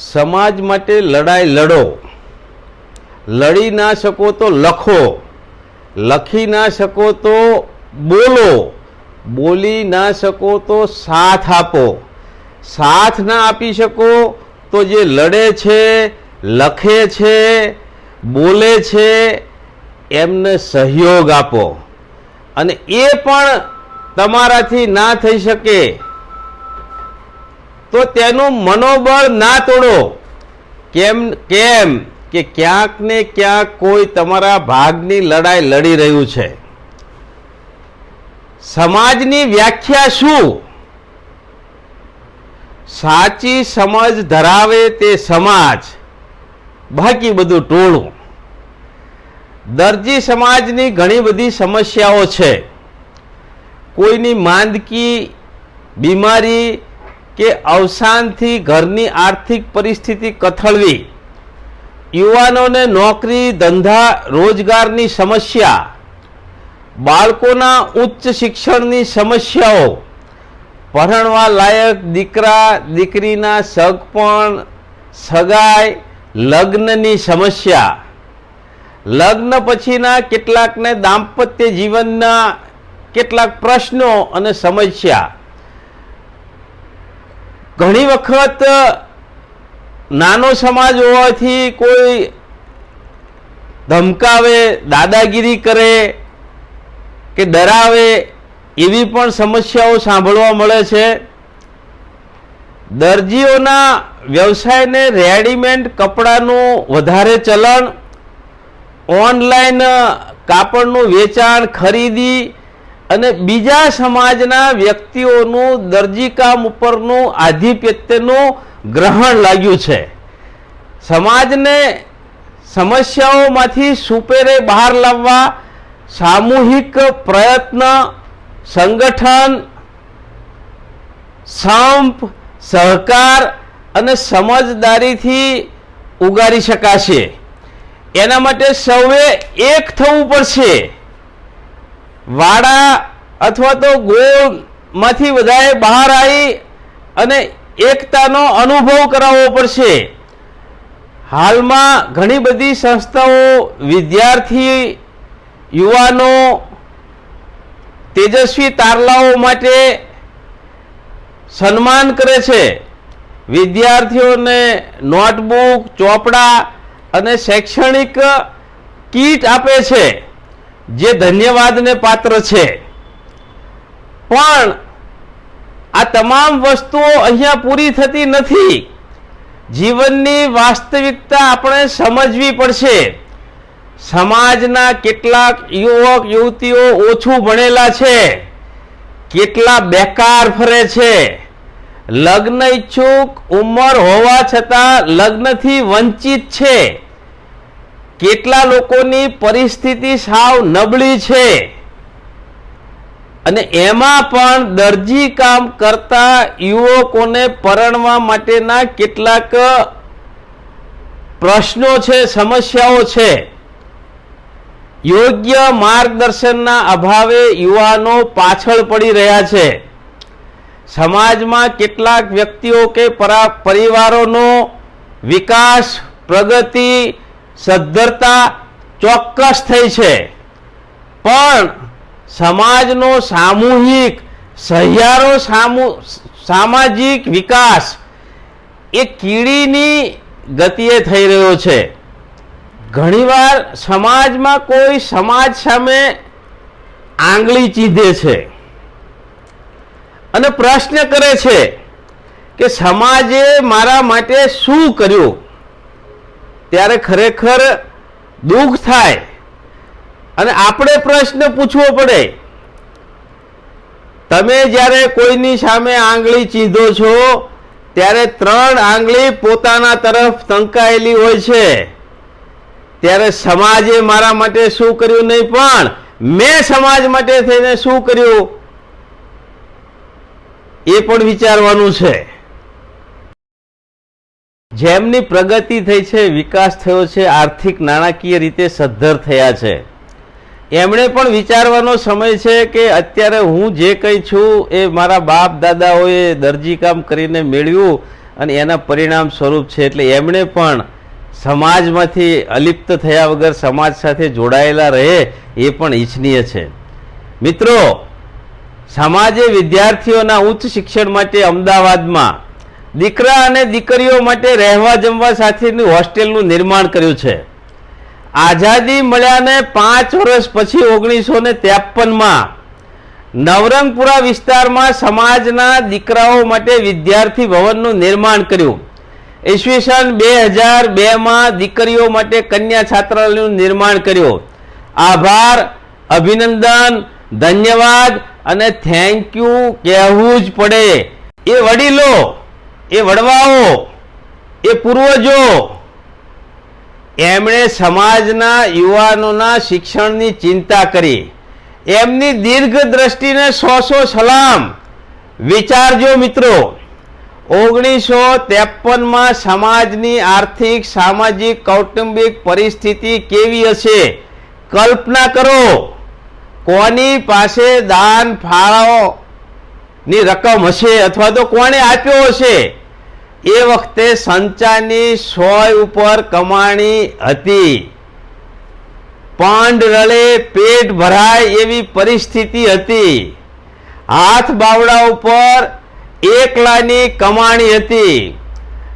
સમાજ માટે લડાઈ લડો. લડી ના શકો તો લખો. લખી ના શકો તો બોલો. બોલી ના શકો તો સાથ આપો. સાથ ના આપી શકો તો જે લડે છે, લખે છે, બોલે છે, એમને સહયોગ આપો. અને એ પણ તમારાથી ના થઈ શકે. તો તેનું મનોબળ ના તોડો. કેમ કેમ કે ક્યાંક ને ક્યાંક કોઈ તમારા ભાગની લડાઈ લડી રહ્યું છે. સમાજની વ્યાખ્યા શું? સાચી સમજ ધરાવે તે સમાજ. બાકી બધું ટોળું. દરજી સમાજની ઘણી બધી સમસ્યાઓ છે. કોઈની માંદકી, બીમારી કે અવસાનથી ઘરની આર્થિક પરિસ્થિતિ કથળવી. યુવાનોને નોકરી, ધંધા, રોજગારની સમસ્યા, બાળકોના ઉચ્ચ શિક્ષણની સમસ્યાઓ પરણવા લાયક દીકરા, દીકરીના સગપણ, સગાઈ, લગ્નની સમસ્યા. લગ્ન પછીના કેટલાકને દાંપત્ય જીવનના કેટલાક પ્રશ્નો અને સમસ્યા. ઘણી વખત નાનો સમાજ હોવાથી કોઈ ધમકાવે, દાદાગીરી કરે કે ડરાવે એવી પણ સમસ્યાઓ સાંભળવા મળે છે. દરજીઓના વ્યવસાયને રેડીમેડ કપડાનું વધારે ચલણ, ઓનલાઈન કાપડનું વેચાણ, ખરીદી અને બીજા સમાજના વ્યક્તિઓનું દરજીકામ ઉપરનું આધિપત્યનું ગ્રહણ લાગ્યું છે. સમાજને સમસ્યાઓમાંથી સુપેરે બહાર લાવવા સામૂહિક પ્રયત્ન, સંગઠન, સંપ, સહકાર અને સમજદારીથી ઉગારી શકાશે. એના માટે સૌએ એક થવું પડશે. વાડા અથવા તો ગોળમાંથી બધાએ બહાર આવી અને એકતાનો અનુભવ કરાવવો પડશે. હાલમાં ઘણી બધી સંસ્થાઓ વિદ્યાર્થી યુવાનો તેજસ્વી તારલાઓ માટે સન્માન કરે છે. વિદ્યાર્થીઓને નોટબુક, ચોપડા અને શૈક્ષણિક કીટ આપે છે. જે ધન્યવાદને પાત્ર છે. પણ આ તમામ વસ્તુઓ અહીંયા પૂરી થતી નથી. જીવનની વાસ્તવિકતા આપણે સમજવી પડશે. સમાજના કેટલાક યુવક, યુવતીઓ ઓછું ભણેલા છે. કેટલા બેકાર ફરે છે. લગ્ન ઈચ્છુક ઉંમર હોવા છતાં લગ્નથી વંચિત છે. કેટલા લોકોની પરિસ્થિતિ સાવ નબળી છે. અને એમાં પણ દરજી કામ કરતા યુવકોને પરણવા માટેના કેટલાક પ્રશ્નો છે, સમસ્યાઓ છે. યોગ્ય માર્ગદર્શનના અભાવે યુવાનો પાછળ પડી રહ્યા છે. સમાજમાં કેટલાક વ્યક્તિઓ કે પરા- પરિવારોનો વિકાસ, પ્રગતિ સદ્ધરતા ચોક્કસ થઈ છે. પણ સમાજનો સામૂહિક, સહિયારો સામુ, સામાજિક વિકાસ એ કીડીની ગતિએ થઈ રહ્યો છે. ઘણીવાર સમાજમાં કોઈ સમાજ સામે આંગળી ચીંધે છે. અને પ્રશ્ન કરે છે કે સમાજે મારા માટે શું કર્યું? ત્યારે ખરેખર દુઃખ થાય. અને આપણે પ્રશ્ન પૂછવો પડે, તમે જ્યારે કોઈની સામે આંગળી ચીંધો છો, ત્યારે ત્રણ આંગળી પોતાના તરફ તંકાયેલી હોય છે. ત્યારે સમાજે મારા માટે શું કર્યું નહીં, પણ મેં સમાજ માટે થઈને શું કર્યું? એ પણ વિચારવાનું છે. જેમની પ્રગતિ થઈ છે, વિકાસ થયો છે, આર્થિક નાણાકીય રીતે સદ્ધર થયા છે. એમણે પણ વિચારવાનો સમય છે કે અત્યારે હું જે કંઈ છું એ મારા બાપ દાદાઓએ દરજી કામ કરીને મેળવ્યું અને એના પરિણામ સ્વરૂપ છે. એટલે એમણે પણ સમાજમાંથી અલિપ્ત થયા વગર સમાજ સાથે જોડાયેલા રહે એ પણ ઈચ્છનીય છે. મિત્રો, સમાજે વિદ્યાર્થીઓના ઉચ્ચ શિક્ષણ માટે અમદાવાદમાં દીકરા અને દીકરીઓ માટે રહેવા જમવા સાથેની હોસ્ટેલનું નિર્માણ કર્યું છે. આઝાદી મળ્યાને પાંચ વર્ષ પછી ઓગણીસો ને ત્રેપનમાં નવરંગપુરા વિસ્તારમાં સમાજના દીકરાઓ માટે વિદ્યાર્થી ભવનનું નિર્માણ કર્યું. ઈસવીસન બે હજાર બેમાં દીકરીઓ માટે કન્યા છાત્રાલયનું નિર્માણ કર્યું. આભાર, અભિનંદન, ધન્યવાદ અને થેન્ક યુ કહેવું જ પડે. એ વડીલો એ વડવાઓ, એ પૂર્વજો, એમણે સમાજના યુવાનોના શિક્ષણની ચિંતા કરી. એમની દીર્ઘ દ્રષ્ટિને સો સો સલામ. વિચારજો મિત્રો, ઓગણીસો ત્રેપનમાં સમાજની આર્થિક, સામાજિક, કૌટુંબિક પરિસ્થિતિ કેવી હશે? કલ્પના કરો, કોની પાસે દાન ફાળો ની રકમ હશે અથવા તો કોણે આપ્યો હશે? એ વખતે સંચાની સોય ઉપર કમાણી હતી. પાંડ રળે પેટ ભરાય એવી પરિસ્થિતિ હતી. હાથ બાવડા ઉપર એકલાની કમાણી હતી.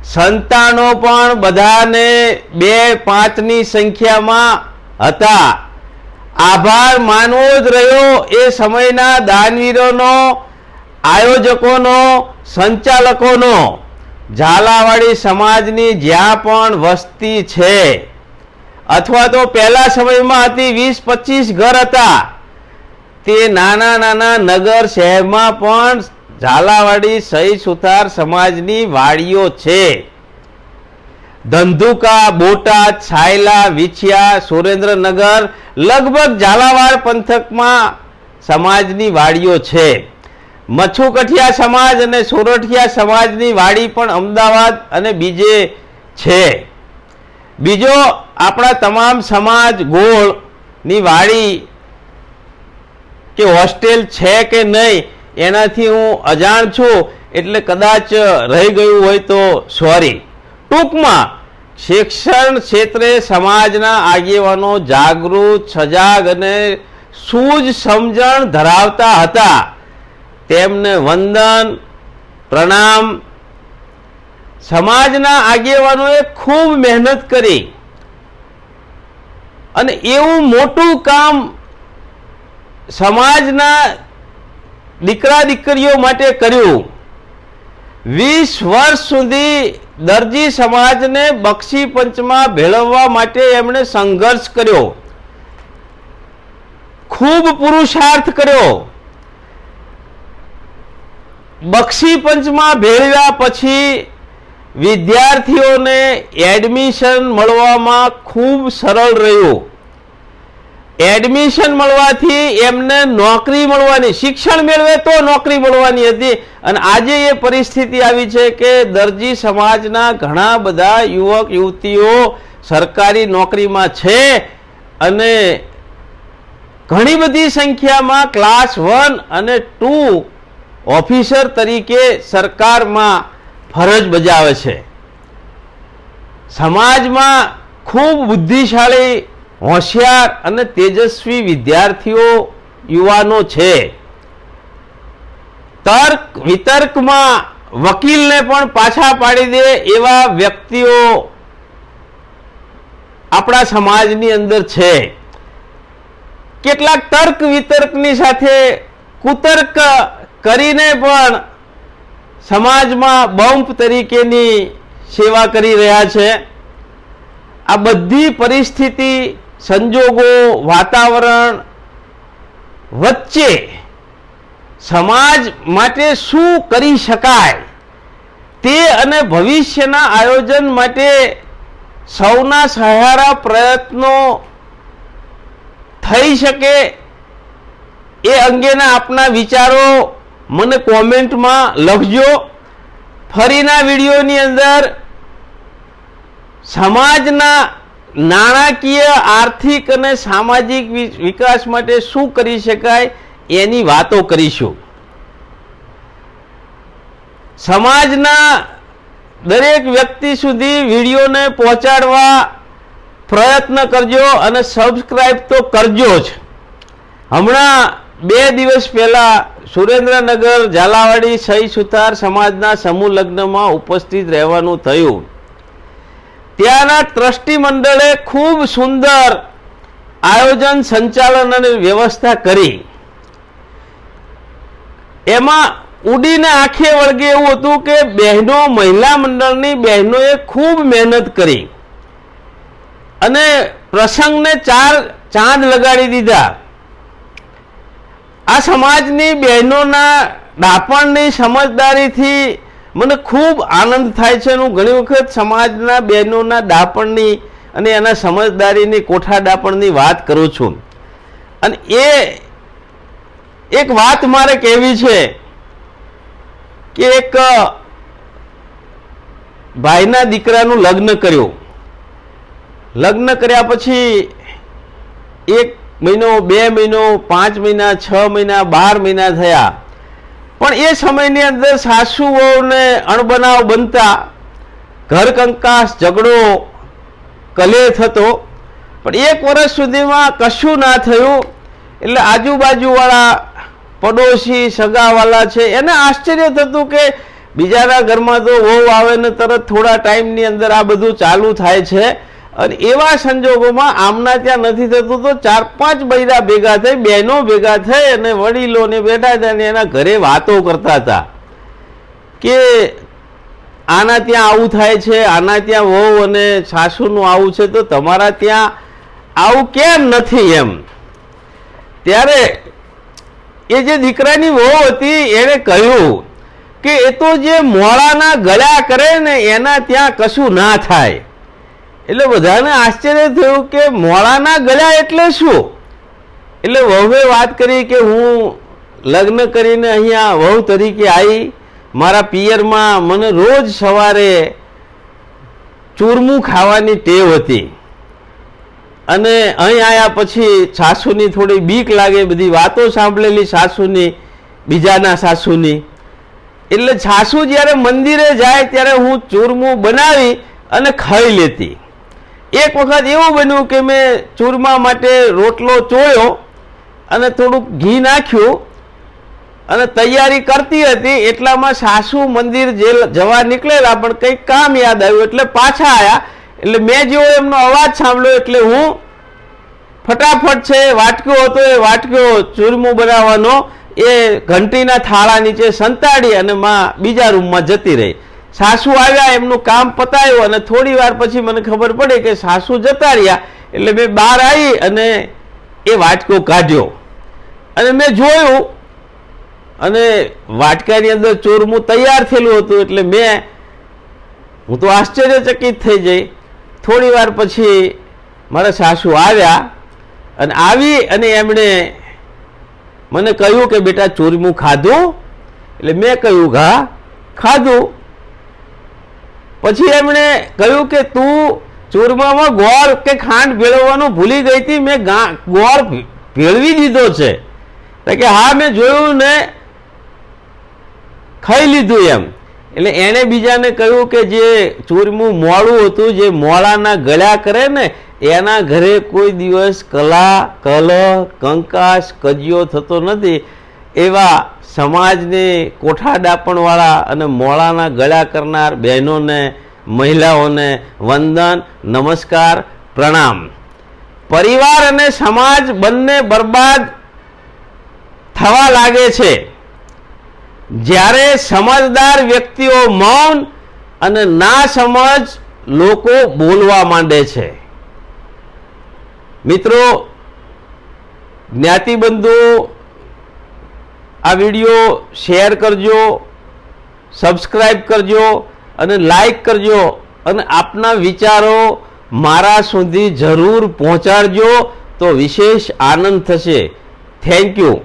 સંતાનો પણ બધાને બે પાંચની સંખ્યામાં હતા. આભાર માનવો જ રહ્યો એ સમયના દાનવીરોનો, આયોજકોનો, સંચાલકોનો. ઝાલાવાડી સમાજની જ્યાં પણ વસ્તી છે, અથવા તો પહેલા સમયમાં હતી વીસ પચીસ ઘર હતા, તે નાના નાના નગર શહેરમાં પણ ઝાલાવાડી સહી સુથાર સમાજની વાડીઓ છે. ધંધુકા, બોટાદ, છાયલા, વિછિયા, સુરેન્દ્રનગર લગભગ ઝાલાવાડ પંથકમાં સમાજની વાડીઓ છે. મચ્છુકઠિયા સમાજ અને સોરઠિયા સમાજની વાડી પણ અમદાવાદ અને બીજે છે. બીજો આપણા તમામ સમાજ ગોળની વાડી કે હોસ્ટેલ છે કે નહીં, એનાથી હું અજાણ છું, એટલે કદાચ રહી ગયું હોય તો સોરી. ટૂંકમાં, શિક્ષણ ક્ષેત્રે સમાજના આગેવાનો જાગૃત, સજાગ અને સૂઝ સમજણ ધરાવતા હતા. તેમને વંદન, પ્રણામ. સમાજના આગેવાનોએ ખૂબ મહેનત કરી. અને એવું મોટું કામ સમાજના દીકરા દીકરીઓ માટે કર્યું. વીસ વર્ષ સુધી દરજી સમાજને બક્ષી પંચમાં ભેળવવા માટે એમણે સંઘર્ષ કર્યો. ખૂબ પુરુષાર્થ કર્યો. બક્ષી પંચમાં ભેળવ્યા પછી વિદ્યાર્થીઓને એડમિશન મળવામાં ખૂબ સરળ રહ્યું. એડમિશન મળવાથી એમને નોકરી મળવાની, શિક્ષણ મેળવે તો નોકરી મળવાની હતી. અને આજે એ પરિસ્થિતિ આવી છે કે દરજી સમાજના ઘણા બધા યુવક, યુવતીઓ સરકારી નોકરીમાં છે અને ઘણી બધી સંખ્યામાં ક્લાસ વન અને ટુ ઓફિસર તરીકે સરકારમાં ફરજ બજાવે છે. સમાજમાં ખૂબ બુદ્ધિશાળી, હોશિયાર અને તેજસ્વી વિદ્યાર્થીઓ, યુવાનો છે. તર્ક, વિતર્કમાં વકીલને પણ પાછા પાડી દે એવા વ્યક્તિઓ આપણા સમાજની અંદર છે. કેટલાક તર્ક વિતર્કની સાથે કુતર્ક કરીને પણ સમાજમાં બમ્પ તરીકેની સેવા કરી રહ્યા છે. આ બધી પરિસ્થિતિ, સંજોગો, વાતાવરણ વચ્ચે સમાજ માટે શું કરી શકાય? તે અને ભવિષ્યના આયોજન માટે સૌના સહારા પ્રયત્નો થઈ શકે એ અંગેના આપના વિચારો મને કોમેન્ટમાં લખજો. ફરીના વિડીયોની અંદર સમાજના નાણાકીય, આર્થિક અને સામાજિક વિકાસ માટે શું કરી શકાય એની વાતો કરીશું. સમાજના દરેક વ્યક્તિ સુધી વિડીયોને પહોંચાડવા પ્રયત્ન કરજો અને સબસ્ક્રાઈબ તો કરજો જ. હમણાં બે દિવસ પહેલા સુરેન્દ્રનગર, ઝાલાવાડી સહી સુથાર સમાજના સમૂહ લગ્નમાં ઉપસ્થિત રહેવાનું થયું. ત્યાંના ટ્રસ્ટી મંડળે ખૂબ સુંદર આયોજન, સંચાલન અને વ્યવસ્થા કરી. એમાં ઉડીને આંખે વળગે એવું હતું કે બહેનો મહિલા મંડળની બહેનોએ ખૂબ મહેનત કરી. અને પ્રસંગને ચાર ચાંદ લગાડી દીધા. આ સમાજની બહેનોના દાપણની સમજદારીથી મને ખૂબ આનંદ થાય છે. હું ઘણી વખત સમાજના બહેનોના દાપણની અને એના સમજદારીની કોઠા દાપણની વાત કરું છું. અને એ એક વાત મારે કહેવી છે કે એક ભાઈના દીકરાનું લગ્ન કર્યું. લગ્ન કર્યા પછી એક મહિનો, બે મહિનો, પાંચ મહિના, છ મહિના, બાર મહિના થયા. પણ એ સમયની અંદર સાસુ વહુને અણબનાવ બનતા ઘર કંકાસ, ઝઘડો કલે થતો. પણ એક વર્ષ સુધીમાં કશું ના થયું. એટલે આજુબાજુવાળા પડોશી, સગાવાલા છે, એને આશ્ચર્ય થતું કે બીજાના ઘરમાં તો વહુ આવે ને તરત થોડા ટાઈમની અંદર આ બધું ચાલુ થાય છે. અને એવા સંજોગોમાં આમના ત્યાં નથી થતું તો ચાર પાંચ બૈરા ભેગા થઈ, બહેનો ભેગા થઈ અને વડીલોને બેઠા હતા અને એના ઘરે વાતો કરતા હતા કે આના ત્યાં આવું થાય છે, આના ત્યાં વહુ અને સાસુનું આવું છે, તો તમારા ત્યાં આવું કેમ નથી એમ? ત્યારે એ જે દીકરાની વહુ હતી, એણે કહ્યું કે એ તો જે મોળાના ગળા કરે ને એના ત્યાં કશું ના થાય. એટલે બધાને આશ્ચર્ય થયું કે મોળાના ગળા એટલે શું? એટલે વહુએ વાત કરી કે હું લગ્ન કરીને અહીંયા વહુ તરીકે આવી મારા પિયરમાં મને રોજ સવારે ચૂરમું ખાવાની ટેવ હતી. અને અહીં આવ્યા પછી સાસુની થોડી બીક લાગે, બધી વાતો સાંભળેલી સાસુની, બીજાના સાસુની. એટલે સાસુ જ્યારે મંદિરે જાય ત્યારે હું ચૂરમું બનાવી અને ખાઈ લેતી. એક વખત એવું બન્યું કે મેં ચૂરમા માટે રોટલો ચોળ્યો અને થોડુંક ઘી નાખ્યું અને તૈયારી કરતી હતી, એટલામાં સાસુ મંદિર જે જવા નીકળેલા, પણ કંઈક કામ યાદ આવ્યું, એટલે પાછા આવ્યા એટલે મેં જેવો એમનો અવાજ સાંભળ્યો, એટલે હું ફટાફટ છે, વાટક્યો હતો, એ વાટક્યો ચૂરમું બનાવવાનો. એ ઘંટીના થાળા નીચે સંતાડી અને માં બીજા રૂમમાં જતી રહી. સાસુ આવ્યા, એમનું કામ પતાવ્યું અને થોડી વાર પછી મને ખબર પડી કે સાસુ જતા રહ્યા. એટલે મેં બહાર આવી અને એ વાટકો કાઢ્યો. અને મેં જોયું અને વાટકાની અંદર ચોરમું તૈયાર થયેલું હતું એટલે મેં, હું તો આશ્ચર્યચકિત થઈ જઈ. થોડી વાર પછી મારા સાસુ આવ્યા અને આવી અને એમણે મને કહ્યું કે બેટા ચોરમું ખાધું? એટલે મેં કહ્યું, ઘા, ખાધું. પછી એમણે કહ્યું કે તું ચૂરમામાં ગોળ કે ખાંડ ભેળવવાનું ભૂલી ગઈ હતી, મેં ગોળ ભેળવી દીધો છે. કે હા, મેં જોયું ને ખાઈ લીધું એમ. એટલે એણે બીજાને કહ્યું કે જે ચૂરમું મોડું હતું, જે મોળાના ગળ્યા કરે ને, એના ઘરે કોઈ દિવસ કલા, કલહ, કંકાસ, કજિયો થતો નથી. એવા સમાજને કોઠા ડાપણવાળા અને મોળાના ગળા કરનાર બહેનોને, મહિલાઓને વંદન, નમસ્કાર, પ્રણામ. પરિવાર અને સમાજ બંને બરબાદ થવા લાગે છે. જ્યારે સમજદાર વ્યક્તિઓ મૌન અને ના સમજ લોકો બોલવા માંડે છે. મિત્રો, જ્ઞાતિબંધુ આ વીડિયો શેર કરજો સબસ્ક્રાઈબ કરજો અને લાઈક કરજો અને આપના વિચારો મારા સુધી જરૂર પહોંચાડજો. તો વિશેષ આનંદ થશે. Thank you.